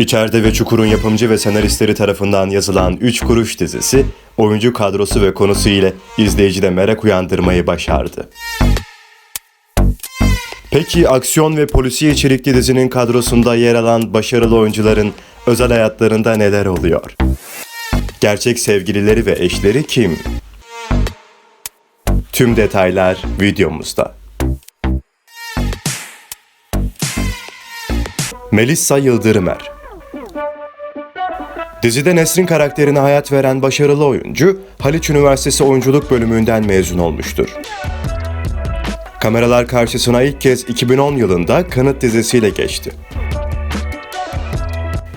İçeride ve Çukur'un yapımcı ve senaristleri tarafından yazılan Üç Kuruş dizisi, oyuncu kadrosu ve konusu ile izleyicide merak uyandırmayı başardı. Peki aksiyon ve polisiye içerikli dizinin kadrosunda yer alan başarılı oyuncuların özel hayatlarında neler oluyor? Gerçek sevgilileri ve eşleri kim? Tüm detaylar videomuzda. Melissa Yıldırımer Dizide Nesrin karakterine hayat veren başarılı oyuncu, Haliç Üniversitesi Oyunculuk Bölümünden mezun olmuştur. Kameralar karşısına ilk kez 2010 yılında Kanıt dizisiyle geçti.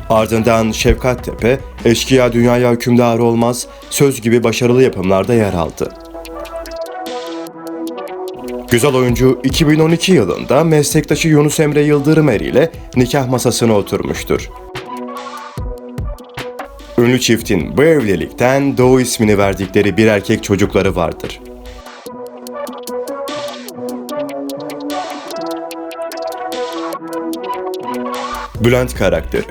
Ardından Şefkat Tepe, Eşkıya Dünyaya Hükümdar Olmaz, Söz gibi başarılı yapımlarda yer aldı. Güzel oyuncu 2012 yılında meslektaşı Yunus Emre Yıldırımer ile nikah masasına oturmuştur. Ünlü çiftin bu evlilikten Doğu ismini verdikleri bir erkek çocukları vardır. Bülent karakteri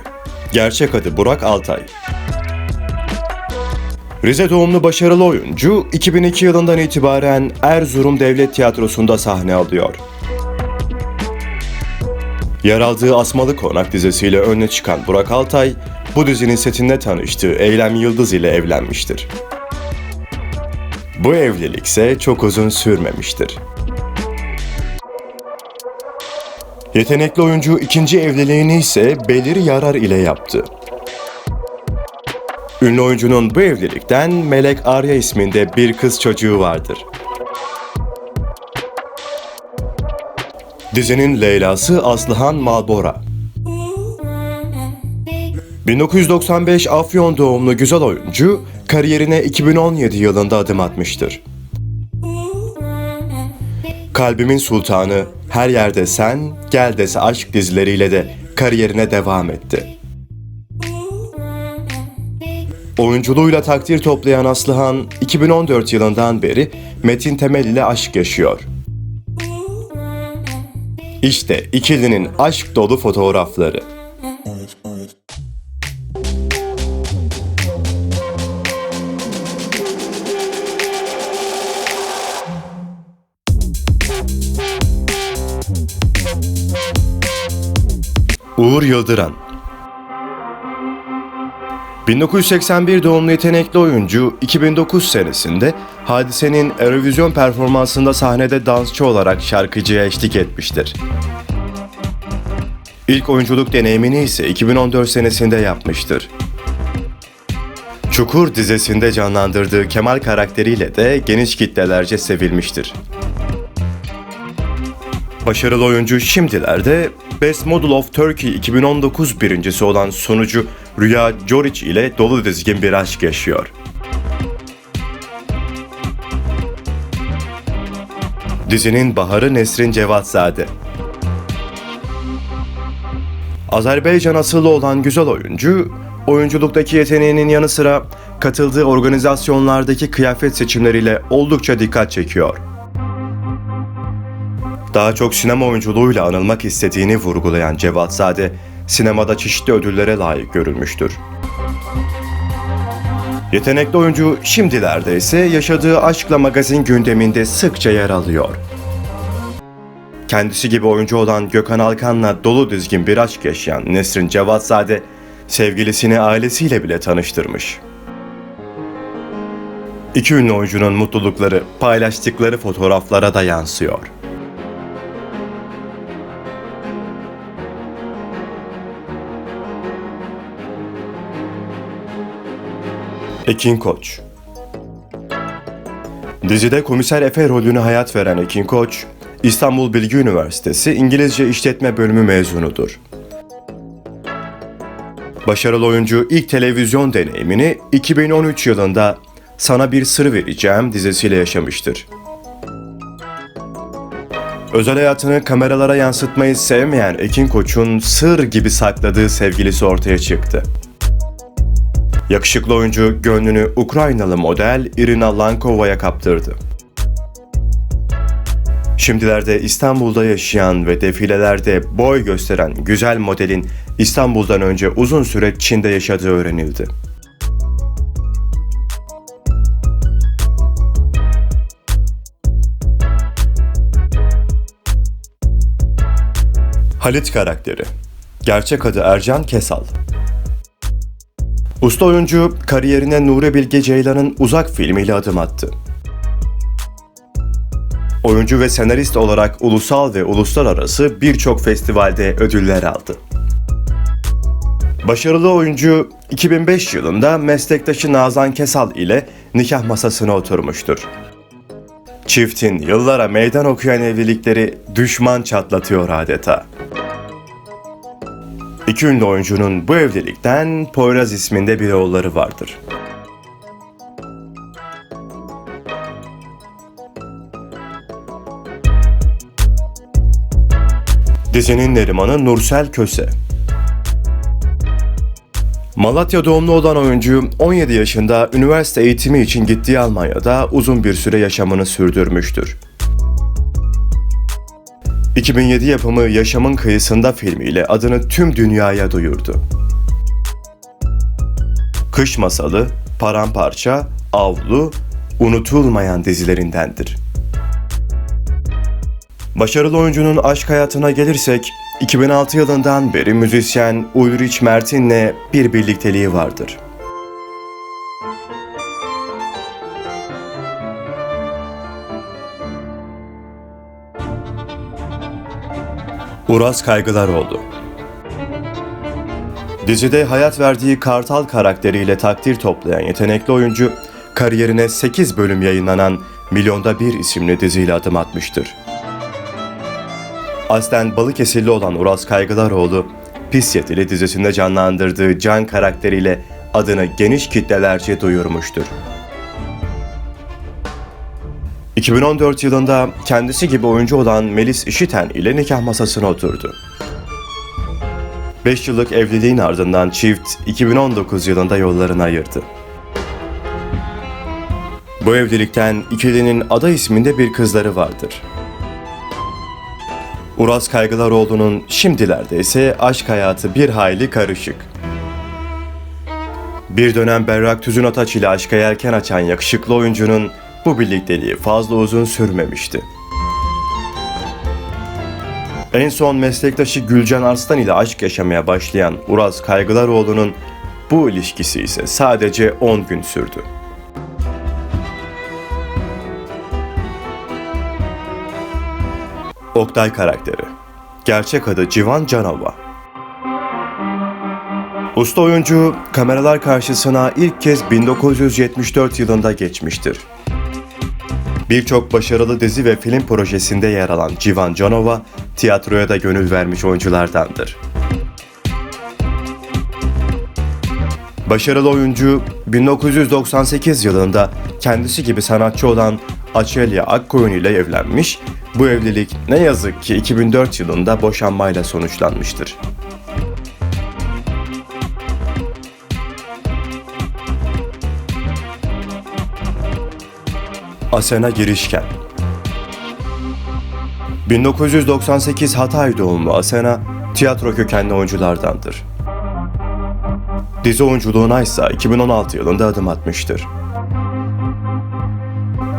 Gerçek adı Burak Altay Rize doğumlu başarılı oyuncu 2002 yılından itibaren Erzurum Devlet Tiyatrosu'nda sahne alıyor. Yer aldığı Asmalı Konak dizisiyle öne çıkan Burak Altay, bu dizinin setinde tanıştığı Eylem Yıldız ile evlenmiştir. Bu evlilik ise çok uzun sürmemiştir. Yetenekli oyuncu ikinci evliliğini ise Belir Yarar ile yaptı. Ünlü oyuncunun bu evlilikten Melek Arya isminde bir kız çocuğu vardır. Dizinin Leyla'sı Aslıhan Malbora. 1995 Afyon doğumlu güzel oyuncu kariyerine 2017 yılında adım atmıştır. Kalbimin Sultanı, Her Yerde Sen, Gel Dese Aşk dizileriyle de kariyerine devam etti. Oyunculuğuyla takdir toplayan Aslıhan, 2014 yılından beri Metin Temel ile aşk yaşıyor. İşte ikilinin aşk dolu fotoğrafları. Uğur Yıldıran 1981 doğumlu yetenekli oyuncu 2009 senesinde Hadise'nin Eurovision performansında sahnede dansçı olarak şarkıcıya eşlik etmiştir. İlk oyunculuk deneyimini ise 2014 senesinde yapmıştır. Çukur dizisinde canlandırdığı Kemal karakteriyle de geniş kitlelerce sevilmiştir. Başarılı oyuncu şimdilerde Best Model of Turkey 2019 birincisi olan sunucu Rüya Joric ile dolu dizgin bir aşk yaşıyor. Dizinin baharı Nesrin Cevatzade. Azerbaycan asıllı olan güzel oyuncu, oyunculuktaki yeteneğinin yanı sıra katıldığı organizasyonlardaki kıyafet seçimleriyle oldukça dikkat çekiyor. Daha çok sinema oyunculuğuyla anılmak istediğini vurgulayan Cevatzade, sinemada çeşitli ödüllere layık görülmüştür. Yetenekli oyuncu şimdilerde ise yaşadığı aşkla magazin gündeminde sıkça yer alıyor. Kendisi gibi oyuncu olan Gökhan Alkan'la dolu dizgin bir aşk yaşayan Nesrin Cevatzade, sevgilisini ailesiyle bile tanıştırmış. İki ünlü oyuncunun mutlulukları paylaştıkları fotoğraflara da yansıyor. Ekin Koç Dizide komiser Efe rolünü hayat veren Ekin Koç, İstanbul Bilgi Üniversitesi İngilizce İşletme Bölümü mezunudur. Başarılı oyuncu ilk televizyon deneyimini 2013 yılında Sana Bir Sır Vereceğim dizisiyle yaşamıştır. Özel hayatını kameralara yansıtmayı sevmeyen Ekin Koç'un sır gibi sakladığı sevgilisi ortaya çıktı. Yakışıklı oyuncu gönlünü Ukraynalı model Irina Lankova'ya kaptırdı. Şimdilerde İstanbul'da yaşayan ve defilelerde boy gösteren güzel modelin İstanbul'dan önce uzun süre Çin'de yaşadığı öğrenildi. Halit karakteri Gerçek adı Ercan Kesal Usta oyuncu kariyerine Nuri Bilge Ceylan'ın Uzak filmiyle adım attı. Oyuncu ve senarist olarak ulusal ve uluslararası birçok festivalde ödüller aldı. Başarılı oyuncu 2005 yılında meslektaşı Nazan Kesal ile nikah masasına oturmuştur. Çiftin yıllara meydan okuyan evlilikleri düşman çatlatıyor adeta. İki ünlü oyuncunun bu evlilikten Poyraz isminde bir oğulları vardır. Dizinin Neriman'ı Nursel Köse. Malatya doğumlu olan oyuncu 17 yaşında üniversite eğitimi için gittiği Almanya'da uzun bir süre yaşamını sürdürmüştür. 2007 yapımı Yaşamın Kıyısında filmiyle adını tüm dünyaya duyurdu. Kış Masalı, Paramparça, Avlu, unutulmayan dizilerindendir. Başarılı oyuncunun aşk hayatına gelirsek, 2006 yılından beri müzisyen Ulrich Mertin'le bir birlikteliği vardır. Uras Kaygılaroğlu Dizide hayat verdiği Kartal karakteriyle takdir toplayan yetenekli oyuncu, kariyerine 8 bölüm yayınlanan Milyonda Bir isimli diziyle adım atmıştır. Aslen Balıkesirli olan Uras Kaygılaroğlu, Pis Yetili dizisinde canlandırdığı Can karakteriyle adını geniş kitlelerce duyurmuştur. 2014 yılında kendisi gibi oyuncu olan Melis İşiten ile nikah masasına oturdu. 5 yıllık evliliğin ardından çift 2019 yılında yollarını ayırdı. Bu evlilikten ikilinin Ada isminde bir kızları vardır. Uras Kaygılaroğlu'nun şimdilerde ise aşk hayatı bir hayli karışık. Bir dönem Berrak Tüzün Ataç ile aşka yelken açan yakışıklı oyuncunun bu birlikteliği fazla uzun sürmemişti. En son meslektaşı Gülcan Arslan ile aşk yaşamaya başlayan Uras Kaygılaroğlu'nun bu ilişkisi ise sadece 10 gün sürdü. Oktay karakteri Gerçek adı Civan Canova Usta oyuncu kameralar karşısına ilk kez 1974 yılında geçmiştir. Birçok başarılı dizi ve film projesinde yer alan Civan Canova, tiyatroya da gönül vermiş oyunculardandır. Başarılı oyuncu 1998 yılında kendisi gibi sanatçı olan Açelya Akkoyun ile evlenmiş, bu evlilik ne yazık ki 2004 yılında boşanmayla sonuçlanmıştır. Asena Girişken 1998 Hatay doğumlu Asena, tiyatro kökenli oyunculardandır. Dizi oyunculuğuna ise 2016 yılında adım atmıştır.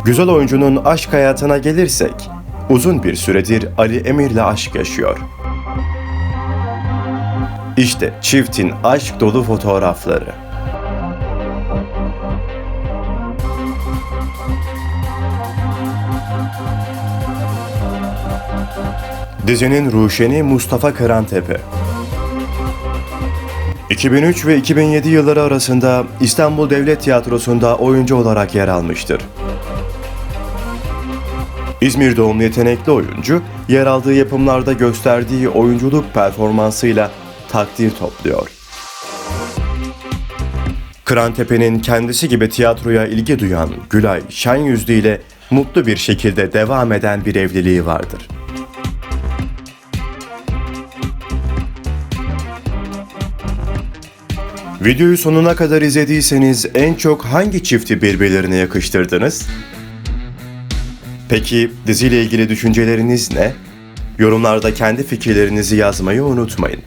Güzel oyuncunun aşk hayatına gelirsek, uzun bir süredir Ali Emir'le aşk yaşıyor. İşte çiftin aşk dolu fotoğrafları. Dizinin Ruşeni Mustafa Karantepe. 2003 ve 2007 yılları arasında İstanbul Devlet Tiyatrosu'nda oyuncu olarak yer almıştır. İzmir doğumlu yetenekli oyuncu, yer aldığı yapımlarda gösterdiği oyunculuk performansıyla takdir topluyor. Kırantepe'nin kendisi gibi tiyatroya ilgi duyan Gülay Şenyüzlü ile mutlu bir şekilde devam eden bir evliliği vardır. Videoyu sonuna kadar izlediyseniz en çok hangi çifti birbirlerine yakıştırdınız? Peki diziyle ilgili düşünceleriniz ne? Yorumlarda kendi fikirlerinizi yazmayı unutmayın.